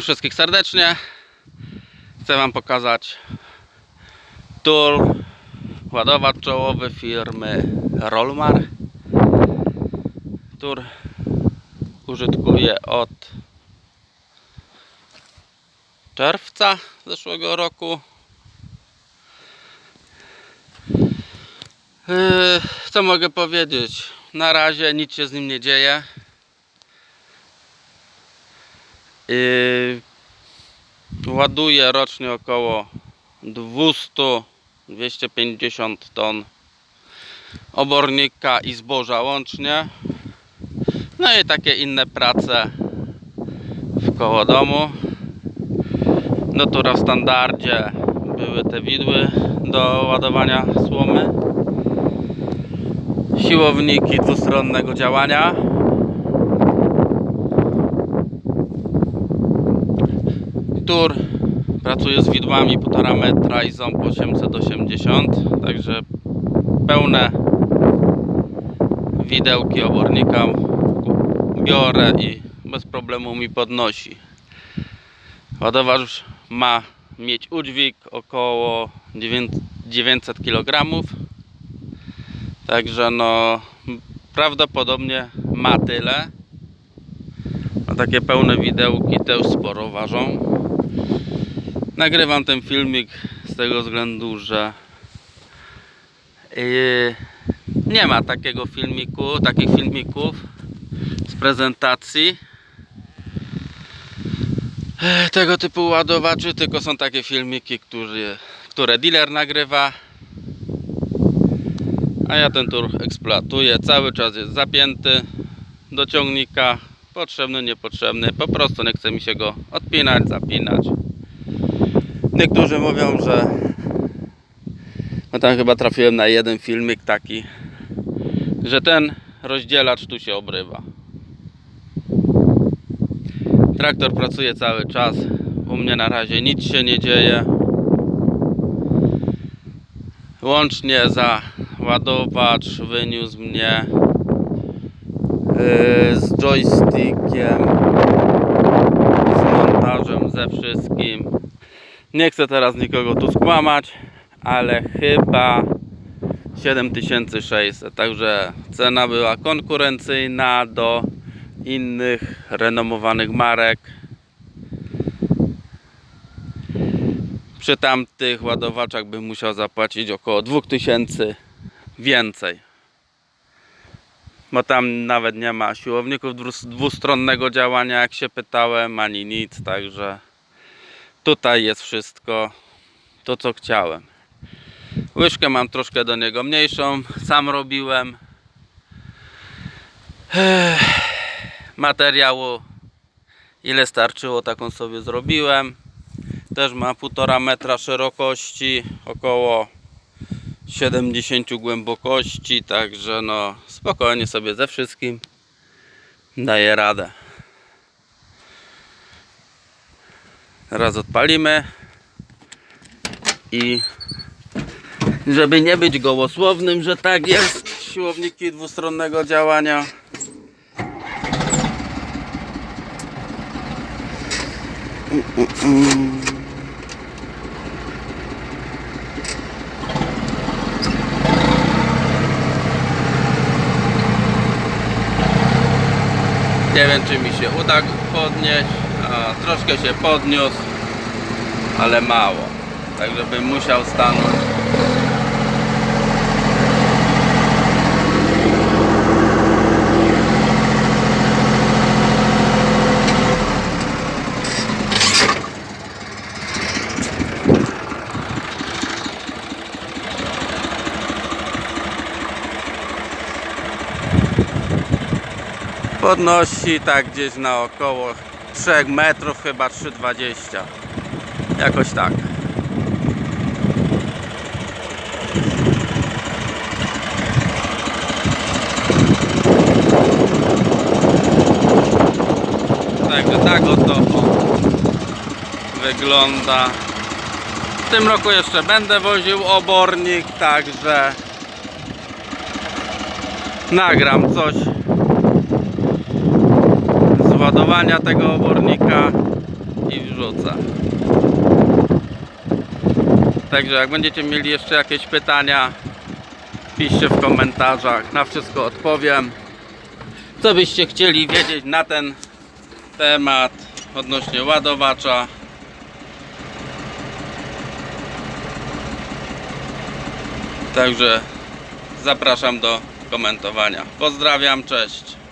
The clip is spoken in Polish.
Wszystkich serdecznie. Chcę Wam pokazać tour ładowacz czołowy firmy Rollmar. Tur użytkuję od czerwca zeszłego roku. Yy, Co mogę powiedzieć? Na razie nic się z nim nie dzieje. Yy, ładuję rocznie około 200-250 ton obornika i zboża łącznie. No i takie inne prace w koło domu. Natura w standardzie były te widły do ładowania słomy. Siłowniki dwustronnego działania. Tur pracuje z widłami 1,5 metra i ząb 880, także pełne widełki obornika biorę i bez problemu mi podnosi. Ładowacz ma mieć udźwig około 900 kg, także no prawdopodobnie ma tyle. A takie pełne widełki też sporo ważą. Nagrywam ten filmik z tego względu, że yy, nie ma takiego filmiku, takich filmików z prezentacji e, tego typu ładowaczy, tylko są takie filmiki, które, które dealer nagrywa. A ja ten tur eksploatuję. Cały czas jest zapięty do ciągnika. Potrzebny, niepotrzebny. Po prostu nie chce mi się go odpinać, zapinać. Niektórzy mówią, że no tam chyba trafiłem na jeden filmik taki, że ten rozdzielacz tu się obrywa. Traktor pracuje cały czas. U mnie na razie nic się nie dzieje. Łącznie za ładowacz wyniósł mnie yy, z joystickiem, z montażem, ze wszystkim. Nie chcę teraz nikogo tu skłamać, ale chyba 7600. Także cena była konkurencyjna do innych renomowanych marek. Przy tamtych ładowaczach bym musiał zapłacić około 2000 więcej. Bo tam nawet nie ma siłowników dwus- dwustronnego działania, jak się pytałem, ani nic, także tutaj jest wszystko to co chciałem. Łyżkę mam troszkę do niego mniejszą sam robiłem. Materiału ile starczyło taką sobie zrobiłem. Też ma 1,5 metra szerokości około 70 głębokości także no spokojnie sobie ze wszystkim daję radę Teraz odpalimy i żeby nie być gołosłownym, że tak jest, siłowniki dwustronnego działania. Nie wiem czy mi się uda podnieść, troszkę się podniósł, ale mało. Także bym musiał stanąć. Podnosi tak gdzieś na około 3 metrów, chyba 3,20. Jakoś tak. Także tak oto wygląda. W tym roku jeszcze będę woził obornik, także nagram coś wyłapania tego obornika i wrzuca. Także jak będziecie mieli jeszcze jakieś pytania, piszcie w komentarzach, na wszystko odpowiem. Co byście chcieli wiedzieć na ten temat odnośnie ładowacza? Także zapraszam do komentowania. Pozdrawiam, cześć.